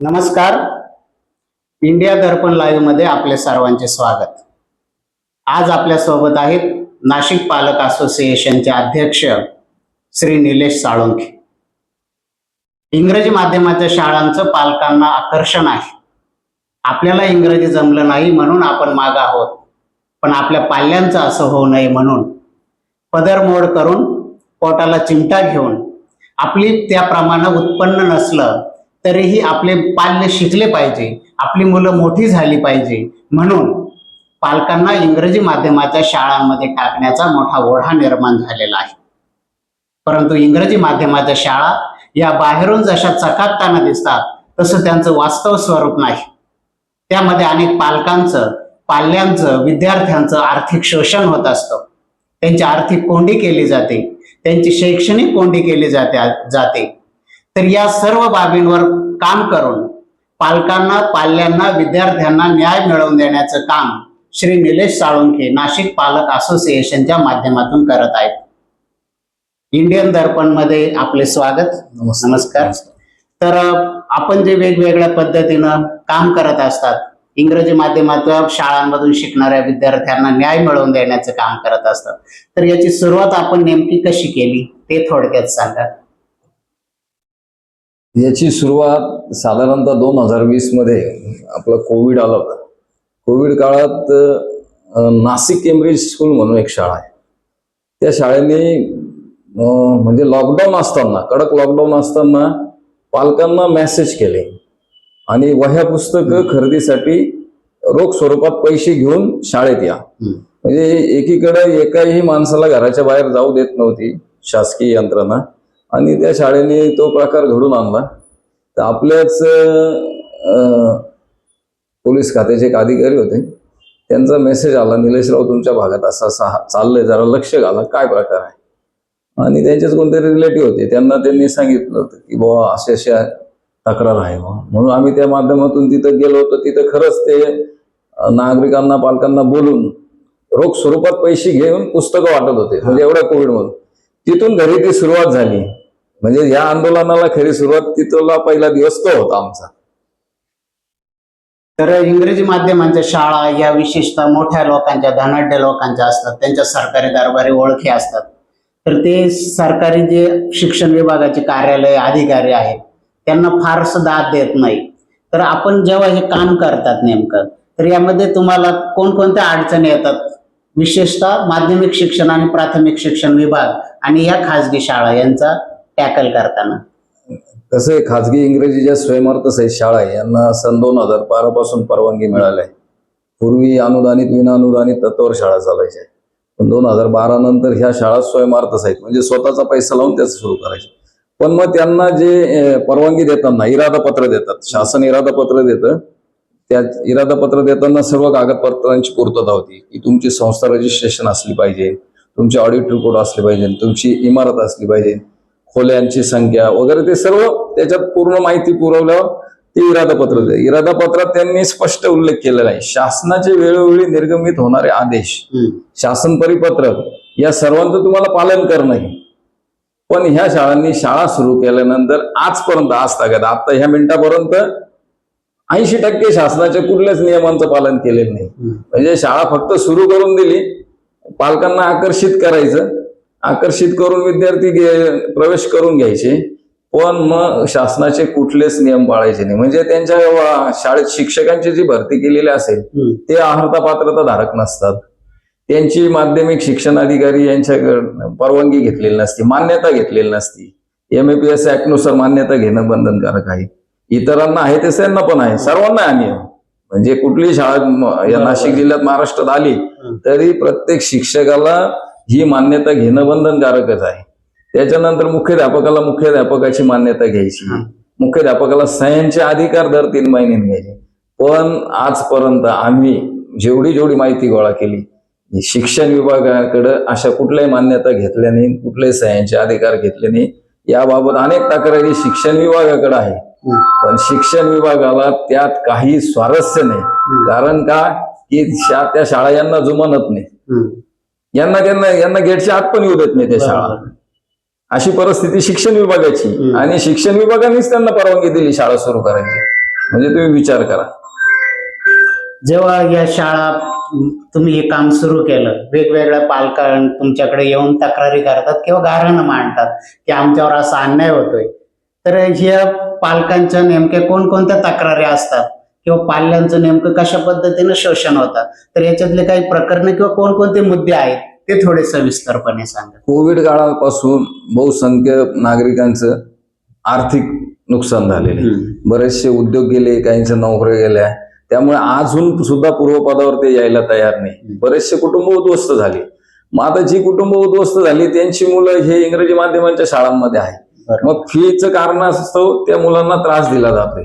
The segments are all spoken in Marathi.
नमस्कार. इंडिया दर्पण लाईव्हमध्ये आपले सर्वांचे स्वागत. आज आपल्यासोबत आहेत नाशिक पालक असोसिएशनचे अध्यक्ष श्री निलेश साळुंखे. इंग्रजी माध्यमाच्या शाळांचं पालकांना आकर्षण आहे. आपल्याला इंग्रजी जमलं नाही म्हणून आपण माग आहोत. पण आपल्या पाल्यांचं असं होऊ नये म्हणून पदरमोड करून पोटाला चिमटा घेऊन आपली त्याप्रमाणे उत्पन्न नसलं तरीही आपले पाल्य शिकले पाहिजे. आपली मुलं मोठी झाली पाहिजे. म्हणून पालकांना इंग्रजी माध्यमाच्या शाळांमध्ये टाकण्याचा मोठा ओढा निर्माण झालेला आहे. परंतु इंग्रजी माध्यमाच्या शाळा या बाहेरून जशा चकाकताना दिसतात तसं त्यांचं वास्तव स्वरूप नाही. त्यामध्ये अनेक पालकांचं पाल्यांचं विद्यार्थ्यांचं आर्थिक शोषण होत असतं. त्यांची आर्थिक कोंडी केली जाते. त्यांची शैक्षणिक कोंडी केली जाते जाते. तर या सर्व बाबींवर काम करून पालकांना पाल्यांना विद्यार्थ्यांना न्याय मिळवून देण्याचं काम श्री निलेश साळुंखे नाशिक पालक असोसिएशनच्या माध्यमातून करत आहेत. इंडियन दर्पणमध्ये आपले स्वागत. नमस्कार. तर आपण जे वेगवेगळ्या पद्धतीनं काम करत असतात इंग्रजी माध्यमाच्या शाळांमधून शिकणाऱ्या विद्यार्थ्यांना न्याय मिळवून देण्याचं काम करत असतात तर याची सुरुवात आपण नेमकी कशी केली ते थोडक्यात सांगा. याची सुरुवात साधारणतः दोन हजार वीसमध्ये आपलं कोविड आलं होतं. कोविड काळात नाशिक केम्ब्रिज स्कूल म्हणून एक शाळा आहे. त्या शाळेने म्हणजे लॉकडाऊन असताना कडक लॉकडाऊन असताना पालकांना मेसेज केले आणि वह्या पुस्तकं खरेदीसाठी रोख स्वरूपात पैसे घेऊन शाळेत या. म्हणजे एकीकडे एकाही माणसाला घराच्या बाहेर जाऊ देत नव्हती शासकीय यंत्रणा. आणि त्या शाळेने तो प्रकार घडून आणला. तर आपल्याच पोलीस खात्याचे एक अधिकारी होते. त्यांचा मेसेज आला निलेशराव तुमच्या भागात असा असा चाललंय जरा लक्ष घाला काय प्रकार आहे? आणि त्यांचेच कोणतरी रिलेटिव्ह होते. त्यांना त्यांनी सांगितलं होतं की बाबा अशा अशा तक्रार आहे बुवा. म्हणून आम्ही त्या माध्यमातून तिथं गेलो होतो. तिथं खरंच ते नागरिकांना पालकांना बोलून रोख स्वरूपात पैसे घेऊन पुस्तकं वाटत होते. म्हणजे एवढ्या कोविडमधून. तिथून घरी ती सुरुवात झाली. म्हणजे या आंदोलनाला खरी सुरुवात तिथला पहिला दिवस तो होता आमचा. तर इंग्रजी माध्यमांच्या शाळा या विशेषतः मोठ्या लोकांच्या धनाढ्य लोकांच्या असतात. त्यांच्या सरकारी दरबारी ओळखी असतात. तर ते सरकारी जे शिक्षण विभागाचे कार्यालय अधिकारी आहेत त्यांना फारसं दाद देत नाही. तर आपण जेव्हा हे काम करतात नेमकं तर यामध्ये तुम्हाला कोणकोणत्या अडचणी येतात? विशेषतः माध्यमिक शिक्षण आणि प्राथमिक शिक्षण विभाग आणि या खाजगी शाळा यांचा टॅकल करताना. कसं आहे खाजगी इंग्रजीच्या स्वयंअर्थ शाळा आहे यांना सन दोन हजार बारा पासून परवानगी मिळाली आहे. पूर्वी अनुदानित विनाअनुदानित तत्वावर शाळा चालायच्या. पण दोन हजार बारा नंतर ह्या शाळा स्वयंअर्थ आहेत म्हणजे स्वतःचा पैसा लावून त्याचं सुरू करायचे पण मग त्यांना जे परवानगी देताना इरादा पत्र देतात शासन इरादा पत्र देतं त्या इरादा पत्र देताना सर्व कागदपत्रांची पूर्तता होती की तुमची संस्था रजिस्ट्रेशन असली पाहिजे तुमची ऑडिट रिपोर्ट असली पाहिजे तुमची इमारत असली पाहिजे. खोल्यांची संख्या वगैरे ते सर्व त्याच्यात पूर्ण माहिती पुरवल्यावर ते इरादा पत्र दे इरादा पत्रात त्यांनी स्पष्ट उल्लेख केलेला आहे शासनाचे वेळोवेळी निर्गमित होणारे आदेश. शासन परिपत्रक या सर्वांचं तुम्हाला पालन करणं आहे पण ह्या शाळांनी शाळा सुरू केल्यानंतर आजपर्यंत आज तागत आता ह्या मिनिटापर्यंत ऐंशी टक्के शासनाच्या कुठल्याच नियमांचं पालन केलेलं नाही. म्हणजे शाळा फक्त सुरू करून दिली पालकांना आकर्षित करायचं आकर्षित करून विद्यार्थी प्रवेश करून घ्यायचे. पण मग शासनाचे कुठलेच नियम पाळायचे नाही. म्हणजे त्यांच्या शाळेत शिक्षकांची जी भरती केलेली असेल. ते अर्हता पात्रता धारक नसतात. त्यांची माध्यमिक शिक्षण अधिकारी यांच्याकडे परवानगी घेतलेली नसती मान्यता घेतलेली नसती. एम ए पी एसनुसार मान्यता घेणं बंधनकारक आहे. इतरांना आहे ते त्यांना पण आहे. सर्वांना आहे नियम. म्हणजे कुठलीही शाळा या नाशिक जिल्ह्यात महाराष्ट्रात आली तरी प्रत्येक शिक्षकाला ही मान्यता घेणं बंधनकारकच आहे. त्याच्यानंतर मुख्याध्यापकाला मुख्याध्यापकाची मान्यता घ्यायची. मुख्याध्यापकाला सह्यांचे अधिकार दर तीन महिन्यांनी घ्यायचे. पण आजपर्यंत आम्ही जेवढी जेवढी माहिती गोळा केली शिक्षण विभागाकडे अशा कुठल्याही मान्यता घेतल्या नाही कुठल्याही सह्यांचे अधिकार घेतले नाही. याबाबत अनेक तक्रारी शिक्षण विभागाकडे आहे. पण शिक्षण विभागाला त्यात काही स्वारस्य नाही. कारण का? की शा- त्या शाळा यांना जुमानत नाही. यांना त्यांना यांना गेटच्या आत पण येऊ देत नाही त्या शाळा. अशी परिस्थिती शिक्षण विभागाची. आणि शिक्षण विभागानेच त्यांना परवानगी दिली शाळा सुरू करायची. म्हणजे तुम्ही विचार करा. जेव्हा या शाळा तुम्ही हे काम सुरू केलं वेगवेगळ्या पालकां तुमच्याकडे येऊन तक्रारी करतात किंवा गाऱ्हाणं मांडतात की आमच्यावर असा अन्याय होतोय. तर ह्या पालकांच्या नेमक्या कोणकोणत्या तक्रारी असतात? किंवा पाल्यांचं नेमकं कशा पद्धतीनं शोषण होतं? तर याच्यातले काही प्रकरण किंवा कोणकोणते मुद्दे आहेत ते थोडे सविस्तरपणे सांगा. कोविड काळापासून बहुसंख्य नागरिकांचं आर्थिक नुकसान झालेले बरेचसे उद्योग गेले काहींच्या नोकऱ्या गेल्या. त्यामुळे अजून सुद्धा पूर्वपदावर ते यायला तयार नाही. बरेचसे कुटुंब उद्ध्वस्त झाले. मग आता जी कुटुंब उद्ध्वस्त झाली त्यांची मुलं हे इंग्रजी माध्यमांच्या शाळांमध्ये आहे. मग फीचं कारण असतो त्या मुलांना त्रास दिला जातोय.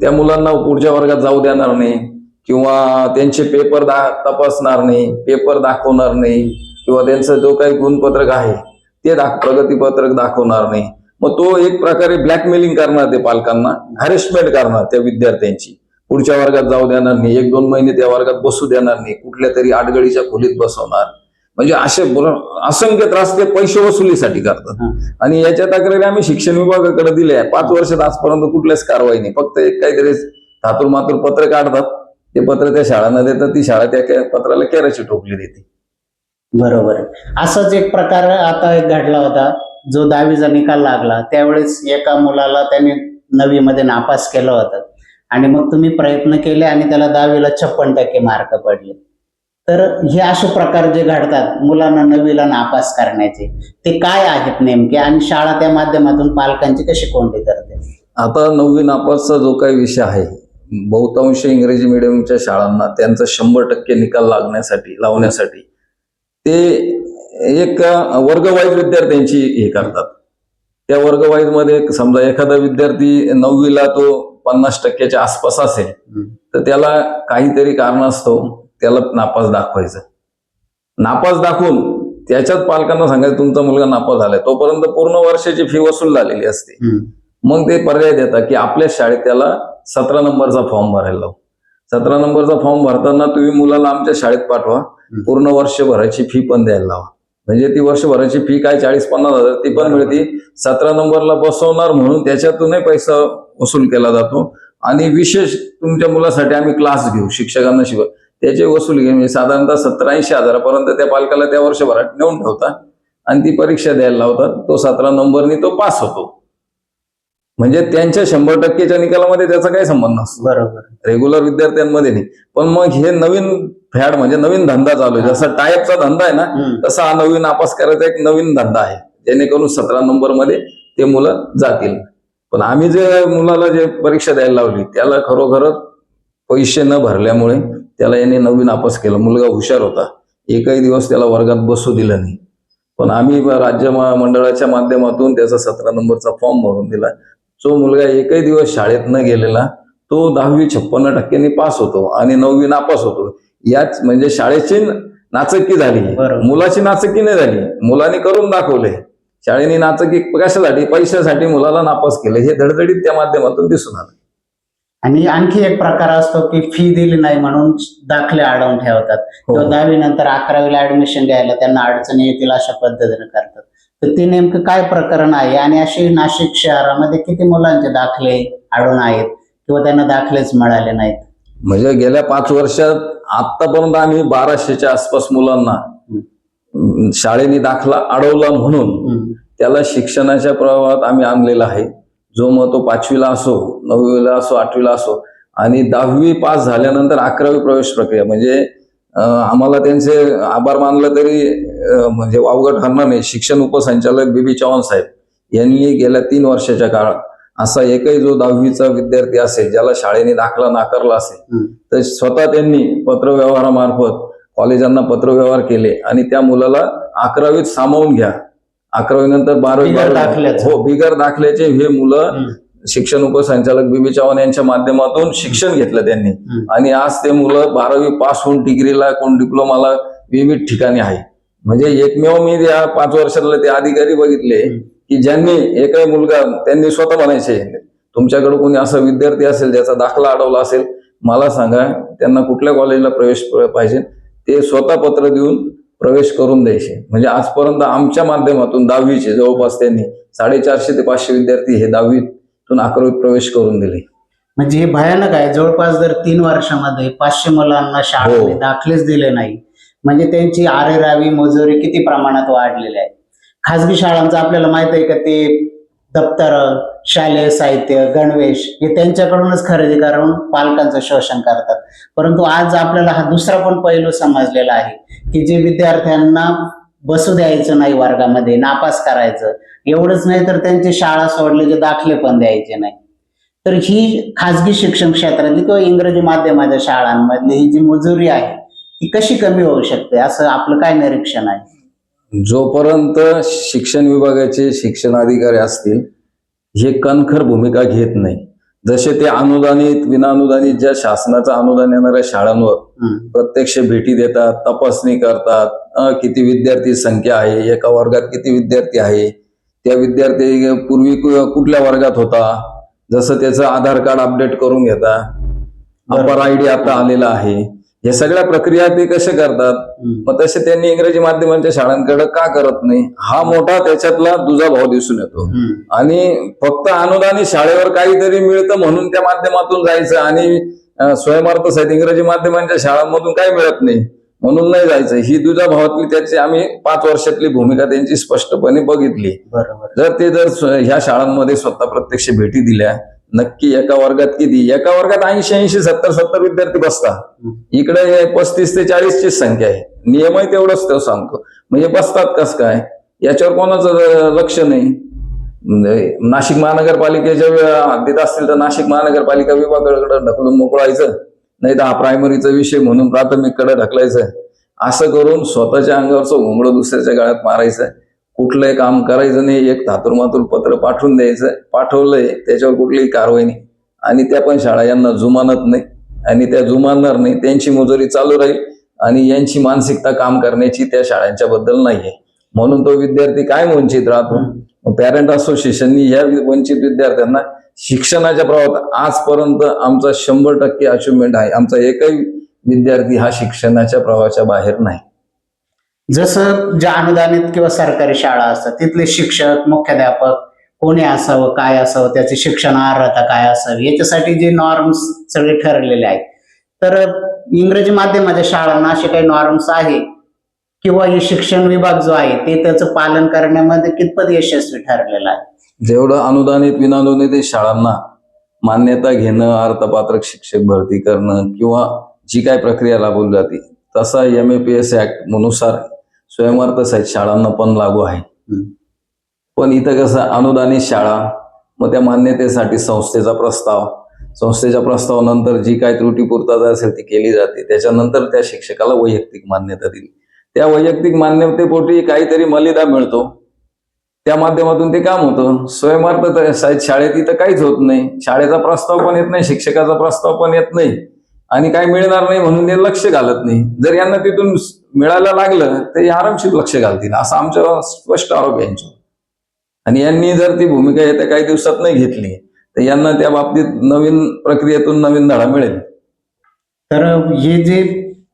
त्या मुलांना पुढच्या वर्गात जाऊ देणार नाही किंवा त्यांचे पेपर दा तपासणार नाही पेपर दाखवणार नाही किंवा त्यांचं जो काही गुणपत्रक आहे ते दाख प्रगतीपत्रक दाखवणार नाही. मग तो एक प्रकारे ब्लॅकमेलिंग करणार ते पालकांना हॅरेसमेंट करणार त्या विद्यार्थ्यांची. पुढच्या वर्गात जाऊ देणार नाही एक दोन महिने त्या वर्गात बसू देणार नाही कुठल्या तरी आडगळीच्या खोलीत बसवणार. म्हणजे असे असंख्य त्रास ते पैसे वसुलीसाठी करतात. आणि याच्या तक्रारी आम्ही शिक्षण विभागाकडे दिल्या पाच वर्षात आजपर्यंत कुठल्याच कारवाई नाही. फक्त एक काहीतरी थातूर मातूर पत्र काढतात. ते पत्र त्या शाळांना देतात. ती शाळा त्या पत्राला केराची टोपली देते. बरोबर. असाच एक प्रकार आता एक घडला होता. जो दहावीचा निकाल लागला. त्यावेळेस एका मुलाला त्याने नववीमध्ये नापास केलं होतं. आणि मग तुम्ही प्रयत्न केले आणि त्याला दहावीला छप्पन टक्के मार्क पडले. तर हे असे प्रकार जे घडतात मुलांना नववीला नापास करण्याचे ते काय आहेत नेमके आणि शाळा त्या माध्यमातून पालकांची कशी कोंडी करते? आता नववी नापासचा जो काही विषय आहे बहुतांश इंग्रजी मिडियमच्या शाळांना त्यांचा शंभर टक्के निकाल लागण्यासाठी लावण्यासाठी ते एक वर्गवाईज विद्यार्थ्यांची हे करतात. त्या वर्गवाईजमध्ये समजा एखादा विद्यार्थी नववीला तो पन्नास टक्क्याच्या आसपास असेल तर त्याला काहीतरी कारणास्तव त्याला नापास दाखवायचं. नापास दाखवून त्याच्यात पालकांना सांगायचं तुमचा मुलगा नापास झालाय. तोपर्यंत पूर्ण वर्षाची फी वसूल झालेली असते. मग ते पर्याय देतात की आपल्या शाळेत त्याला सतरा नंबरचा फॉर्म भरायला लावू. सतरा नंबरचा फॉर्म भरताना तुम्ही मुलाला आमच्या शाळेत पाठवा. पूर्ण वर्षभराची फी पण द्यायला लावा. म्हणजे ती वर्षभराची फी काय चाळीस पन्नास हजार ती पण मिळते. सतरा नंबरला बसवणार म्हणून त्याच्यातूनही पैसा वसूल केला जातो. आणि विशेष तुमच्या मुलासाठी आम्ही क्लास घेऊ शिक्षकांना शिकव. त्याचे वसूल म्हणजे साधारणतः सत्तर ऐंशी हजारापर्यंत त्या पालकाला त्या वर्षभरात नेऊन ठेवतात. आणि ती परीक्षा द्यायला लावतात. तो सतरा नंबरनी तो पास होतो. म्हणजे त्यांच्या शंभर टक्केच्या निकालामध्ये त्याचा काही संबंध नसतो. बरोबर. रेग्युलर विद्यार्थ्यांमध्ये नाही. पण मग हे नवीन फॅड म्हणजे नवीन धंदा चालू आहे. जसा टायपचा धंदा आहे ना. तसा हा नवीन नापास करायचा एक नवीन धंदा आहे. जेणेकरून सतरा नंबरमध्ये ते मुलं जातील. पण आम्ही जे मुलाला जे परीक्षा द्यायला लावली त्याला खरोखरच पैसे न भरल्यामुळे त्याला याने नवीन नापास केलं. मुलगा हुशार होता. एकही दिवस त्याला वर्गात बसू दिलं नाही. पण आम्ही राज्य मंडळाच्या माध्यमातून त्याचा सतरा नंबरचा फॉर्म भरून दिला. जो मुलगा एकही दिवस शाळेत न गेलेला तो दहावी छप्पन्न टक्क्यांनी पास होतो आणि नववी नापास होतो. याच म्हणजे शाळेची नाचक्की झाली. मुलाची नाचक्की नाही झाली. मुलांनी करून दाखवले. शाळेने नाचक्की कशासाठी? पैशासाठी मुलाला नापास केले. हे धडधडीत त्या माध्यमातून दिसून आलं. आणि आणखी एक प्रकार असतो की फी दिली नाही म्हणून दाखले अडवून ठेवतात. हो. किंवा दहावी नंतर अकरावीला ऍडमिशन घ्यायला त्यांना अडचणी येतील अशा पद्धतीने करतात. तर ते नेमकं काय प्रकरण आहे? आणि अशी नाशिक शहरामध्ये किती मुलांचे दाखले अडून आहेत? किंवा त्यांना दाखलेच मिळाले नाहीत? म्हणजे गेल्या पाच वर्षात आतापर्यंत आम्ही बाराशेच्या आसपास मुलांना शाळेने दाखला अडवला म्हणून. त्याला शिक्षणाच्या प्रवाहात आम्ही आणलेला आहे. जो मग तो पाचवीला असो नववीला असो आठवीला असो आणि दहावी पास झाल्यानंतर अकरावी प्रवेश प्रक्रिया. म्हणजे आम्हाला त्यांचे आभार मानलं तरी म्हणजे अवघड ठरणार नाही. शिक्षण उपसंचालक बीबी चव्हाण साहेब यांनी गेल्या तीन वर्षाच्या काळात असा एकही जो दहावीचा विद्यार्थी असेल ज्याला शाळेने दाखला नाकारला असेल. तर स्वतः त्यांनी पत्रव्यवहारामार्फत कॉलेजांना पत्रव्यवहार केले आणि त्या मुलाला अकरावीत सामावून घ्या. अकरावी नंतर बारावी बिगर. हो बिगर दाखल्याचे हे मुलं. शिक्षण उपसंचालक बीबी चव्हाण यांच्या माध्यमातून शिक्षण घेतलं त्यांनी. आणि आज ते मुलं बारावी पास होऊन डिग्रीला कोण डिप्लोमाला विविध ठिकाणी आहे म्हणजे एकमेव मी या पाच वर्षातले ते अधिकारी बघितले. की ज्यांनी एकही मुलगा त्यांनी स्वतः म्हणायचे तुमच्याकडे कोणी असा विद्यार्थी असेल ज्याचा दाखला अडवला असेल मला सांगा त्यांना कुठल्या कॉलेजला प्रवेश पाहिजे ते स्वतः पत्र देऊन प्रवेश करून द्यायचे. म्हणजे आजपर्यंत आमच्या माध्यमातून दहावीचे जवळपास त्यांनी साडेचारशे ते पाचशे विद्यार्थी हे दहावीतून अकरावीत प्रवेश करून दिले. म्हणजे हे भयानक आहे. जवळपास जर तीन वर्षामध्ये पाचशे मुलांना शाळेने हो. दाखलेच दिले नाही. म्हणजे त्यांची आरेरावी मजुरी किती प्रमाणात वाढलेली आहे. खाजगी शाळांचं आपल्याला माहीत आहे का ते दप्तर शालेय साहित्य गणवेश हे त्यांच्याकडूनच खरेदी करून पालकांचं शोषण करतात. परंतु आज आपल्याला हा दुसरा पण पैलू समजलेला आहे की जे विद्यार्थ्यांना बसू द्यायचं नाही वर्गामध्ये नापास करायचं एवढंच नाही तर त्यांची शाळा सोडल्याचे दाखले पण द्यायचे नाही. तर ही खाजगी शिक्षण क्षेत्रातली किंवा इंग्रजी माध्यमाच्या शाळांमधली ही जी मजुरी आहे ती कशी कमी होऊ शकते? असं आपलं काय निरीक्षण आहे? जोपर्यंत शिक्षण विभागाचे शिक्षण अधिकारी असतील हे कणखर भूमिका घेत नाही. जसे ते अनुदानित विनानुदानित ज्या शासनाचं अनुदान येणाऱ्या शाळांवर. प्रत्यक्ष भेटी देतात तपासणी करतात किती विद्यार्थी संख्या आहे एका वर्गात किती विद्यार्थी आहे त्या विद्यार्थी पूर्वी कुठल्या वर्गात होता जसं त्याचं आधार कार्ड अपडेट करून घेता. अपर आय डी आता आलेला आहे. हे सगळ्या प्रक्रिया ते कसे करतात. मग तसे त्यांनी इंग्रजी माध्यमांच्या शाळांकडे का करत नाही? हा मोठा त्याच्यातला दुजा भाव दिसून येतो. आणि फक्त अनुदानित शाळेवर काहीतरी मिळतं म्हणून त्या माध्यमातून जायचं आणि अं, स्वयंअर्थ सहित इंग्रजी माध्यमांच्या शाळांमधून काही मिळत नाही म्हणून नाही जायचं. ही दुजा भावातली त्याची आम्ही पाच वर्षातली भूमिका त्यांची स्पष्टपणे बघितली. बरोबर. जर ते जर ह्या शाळांमध्ये स्वतः प्रत्यक्ष भेटी दिल्या नक्की एका वर्गात किती? एका वर्गात ऐंशी ऐंशी सत्तर सत्तर विद्यार्थी बसतात. इकडे पस्तीस ते चाळीसची संख्या आहे. नियमही तेवढंच तो सांगतो. म्हणजे बसतात कस काय? याच्यावर कोणाचं लक्ष नाही. म्हणजे नाशिक महानगरपालिकेच्या हद्दीत असतील तर नाशिक महानगरपालिका विभागाकडे ढकलून मोकळायचं. नाही तर हा प्रायमरीचा विषय म्हणून प्राथमिककडे ढकलायचं. असं करून स्वतःच्या अंगावरचं घोंगडं दुसऱ्याच्या गळ्यात मारायचं. कुठलंही काम करायचं नाही. एक थातुरमातुर पत्र पाठवून द्यायचं. पाठवलंय त्याच्यावर कुठलीही कारवाई नाही. आणि त्या पण शाळा यांना जुमानत नाही. आणि त्या जुमानणार नाही त्यांची मजुरी चालू राहील. आणि यांची मानसिकता काम करण्याची त्या शाळांच्या बद्दल नाहीये. म्हणून तो विद्यार्थी काय वंचित राहतो? पॅरेंट असोसिएशननी या वंचित विद्यार्थ्यांना शिक्षणाच्या प्रवाहात आजपर्यंत आमचा शंभर टक्के अचिव्हमेंट आहे. आमचा एकही विद्यार्थी हा शिक्षणाच्या प्रवाहाच्या बाहेर नाही. जसं ज्या अनुदानित किंवा सरकारी शाळा असतात तिथले शिक्षक मुख्याध्यापक कोणी असावं काय असावं त्याची शिक्षण अर्हता काय असावी याच्यासाठी जे नॉर्म्स सगळे ठरलेले आहेत. तर इंग्रजी माध्यमाच्या शाळांना असे काही नॉर्म्स आहे? किंवा हे शिक्षण विभाग जो आहे ते त्याचं पालन करण्यामध्ये कितपत यशस्वी ठरलेलं आहे? जेवढं अनुदानित विनानुदानित शाळांना मान्यता घेणं अर्थपात्र शिक्षक भरती करणं किंवा जी काय प्रक्रिया राबवली जाते तसा एम ए पी एस ऍक्टनुसार स्वयंअर्थ सहित शाळांना पण लागू आहे. पण इथं कसं अनुदानित शाळा मग त्या मान्यतेसाठी संस्थेचा प्रस्ताव संस्थेच्या प्रस्तावानंतर जी काय त्रुटी पूर्तता असेल ती केली जाते त्याच्यानंतर त्या शिक्षकाला वैयक्तिक मान्यता दिली. त्या वैयक्तिक मान्यतेपोटी काहीतरी मलिदा मिळतो. त्या माध्यमातून ते काम होतं. स्वयंअर्थ शाळेत इथं काहीच होत नाही. शाळेचा प्रस्ताव पण येत नाही शिक्षकाचा प्रस्ताव पण येत नाही. आणि काही मिळणार नाही म्हणून ते लक्ष घालत नाही. जर यांना तिथून मिळायला लागलं तर हे आरामशीर लक्ष घालतील. असा आमच्या स्पष्ट आरोप यांच्यावर. आणि यांनी जर ती भूमिका येत्या काही दिवसात नाही घेतली तर यांना त्या बाबतीत नवीन प्रक्रियेतून नवीन धडा मिळेल. तर हे जे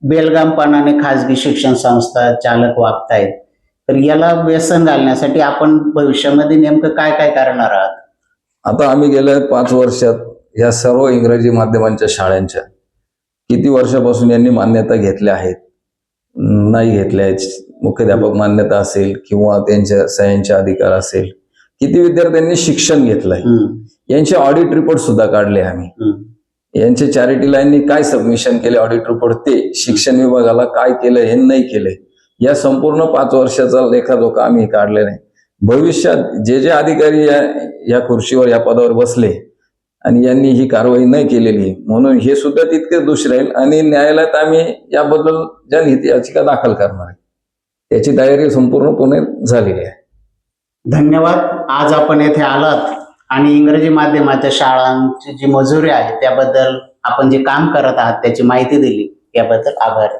बेलगामपणाने खाजगी शिक्षण संस्था चालक वागतायत तर याला व्यसन घालण्यासाठी आपण भविष्यामध्ये नेमकं काय काय करणार आहात? आता आम्ही गेल्या पाच वर्षात या सर्व इंग्रजी माध्यमांच्या शाळांच्या किती वर्षापासून यांनी मान्यता घेतल्या आहेत? नाही घेतल्या आहेत. मुख्याध्यापक मान्यता असेल किंवा त्यांच्या सह्यांचे अधिकार असेल. किती विद्यार्थ्यांनी शिक्षण घेतलंय? यांचे ऑडिट रिपोर्ट सुद्धा काढले आम्ही. यांचे चॅरिटी लाईननी काय सबमिशन केले ऑडिट रिपोर्ट ते शिक्षण विभागाला काय केलं हे नाही केले या संपूर्ण पाच वर्षाचा लेखाजोखा आम्ही काढले नाही भविष्यात जे जे अधिकारी या या खुर्चीवर या पदावर बसले आणि यांनी ही कारवाई नाही केलेली. म्हणून हे सुद्धा तितकेच दोष राहील आणि न्यायालयात आम्ही याबद्दल जनहित याचिका दाखल करणार आहे. त्याची तयारी संपूर्णपणे झालेली आहे. धन्यवाद. आज आपण येथे आलात आणि इंग्रजी माध्यमाच्या शाळांची जी मजुरी आहे त्याबद्दल आपण जे काम करत आहात त्याची माहिती दिली. याबद्दल आभार.